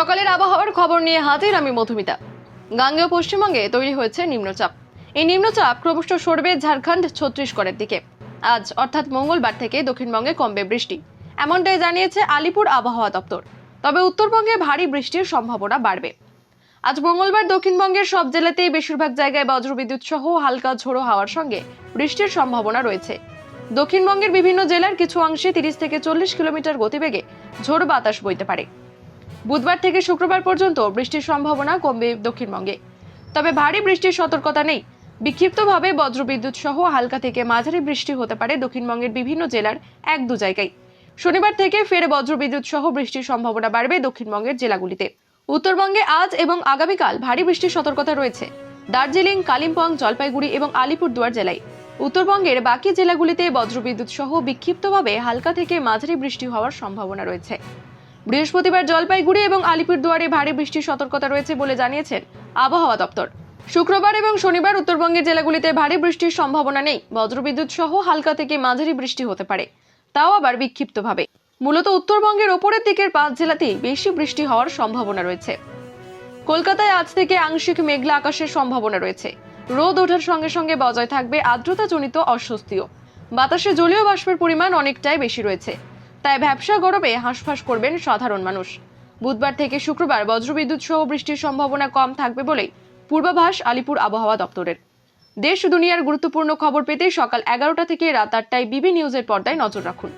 সকালের আবহাওয়ার খবর নিয়ে হাজির আমি মধুমিতা। গাঙ্গেয় পশ্চিমবঙ্গে তৈরি হয়েছে নিম্নচাপ। এই নিম্নচাপ ক্রমশ সরবে ঝাড়খণ্ড ছত্তিশগড়ের দিকে। আজ অর্থাৎ মঙ্গলবার থেকে দক্ষিণবঙ্গে কমবে বৃষ্টি। এমনটাই জানিয়েছে আলিপুর আবহাওয়া দপ্তর। তবে উত্তরবঙ্গে ভারী বৃষ্টির সম্ভাবনা বাড়বে। আজ মঙ্গলবার দক্ষিণবঙ্গের সব জেলাতেই বেশিরভাগ জায়গায় বজ্রবিদ্যুৎ সহ হালকা ঝোড়ো হাওয়ার সঙ্গে বৃষ্টির সম্ভাবনা রয়েছে। দক্ষিণবঙ্গের বিভিন্ন জেলার কিছু অংশে তিরিশ থেকে চল্লিশ কিলোমিটার গতিবেগে ঝোড়ো বাতাস বইতে পারে। বুধবার থেকে শুক্রবার পর্যন্ত বৃষ্টির সম্ভাবনা কমবে দক্ষিণবঙ্গে। তবে ভারী বৃষ্টির সতর্কতা নেই। বিক্ষিপ্তভাবে বজ্রবিদ্যুৎ সহ হালকা থেকে মাঝারি বৃষ্টি হতে পারে দক্ষিণবঙ্গের বিভিন্ন জেলার এক দু জায়গায়। শনিবার থেকে ফের বজ্রবিদ্যুৎ সহ বৃষ্টির সম্ভাবনা বাড়বে দক্ষিণবঙ্গের জেলাগুলিতে। উত্তরবঙ্গে আজ এবং আগামীকাল ভারী বৃষ্টির সতর্কতা রয়েছে। দার্জিলিং, কালিম্পং, জলপাইগুড়ি এবং আলিপুরদুয়ার জেলায়। উত্তরবঙ্গের বাকি জেলাগুলিতে বজ্রবিদ্যুৎ সহ বিক্ষিপ্তভাবে হালকা থেকে মাঝারি বৃষ্টি হওয়ার সম্ভাবনা রয়েছে। বৃহস্পতিবার জলপাইগুড়ি এবং আলিপুরদুয়ারে ভারী বৃষ্টির সতর্কতা রয়েছে বলে জানিয়েছেন আবহাওয়া দপ্তর। শুক্রবার এবং শনিবার উত্তরবঙ্গের জেলাগুলিতে ভারী বৃষ্টির সম্ভাবনা নেই। বজ্রবিদ্যুৎ সহ হালকা থেকে মাঝারি বৃষ্টি হতে পারে। তাও আবার বিক্ষিপ্তভাবে। মূলত উত্তরবঙ্গের ওপরের দিকের পাঁচ জেলাতেই বেশি বৃষ্টি হওয়ার সম্ভাবনা রয়েছে। কলকাতায় আজ থেকে আংশিক মেঘলা আকাশের সম্ভাবনা রয়েছে। রোদ ওঠার সঙ্গে সঙ্গে বজায় থাকবে আর্দ্রতাজনিত অস্বস্তিও। বাতাসে জলীয় বাষ্পের পরিমাণ অনেকটাই বেশি রয়েছে। তাই ব্যবসা গরমে হাঁসফাঁস করবেন সাধারণ মানুষ। বুধবার থেকে শুক্রবার বজ্রবিদ্যুৎ সহ বৃষ্টির সম্ভাবনা কম থাকবে বলেই পূর্বাভাস আলিপুর আবহাওয়া দপ্তরের। দেশ দুনিয়ার গুরুত্বপূর্ণ খবর পেতে সকাল এগারোটা থেকে রাত আটটায় বিবি নিউজের পর্দায় নজর রাখুন।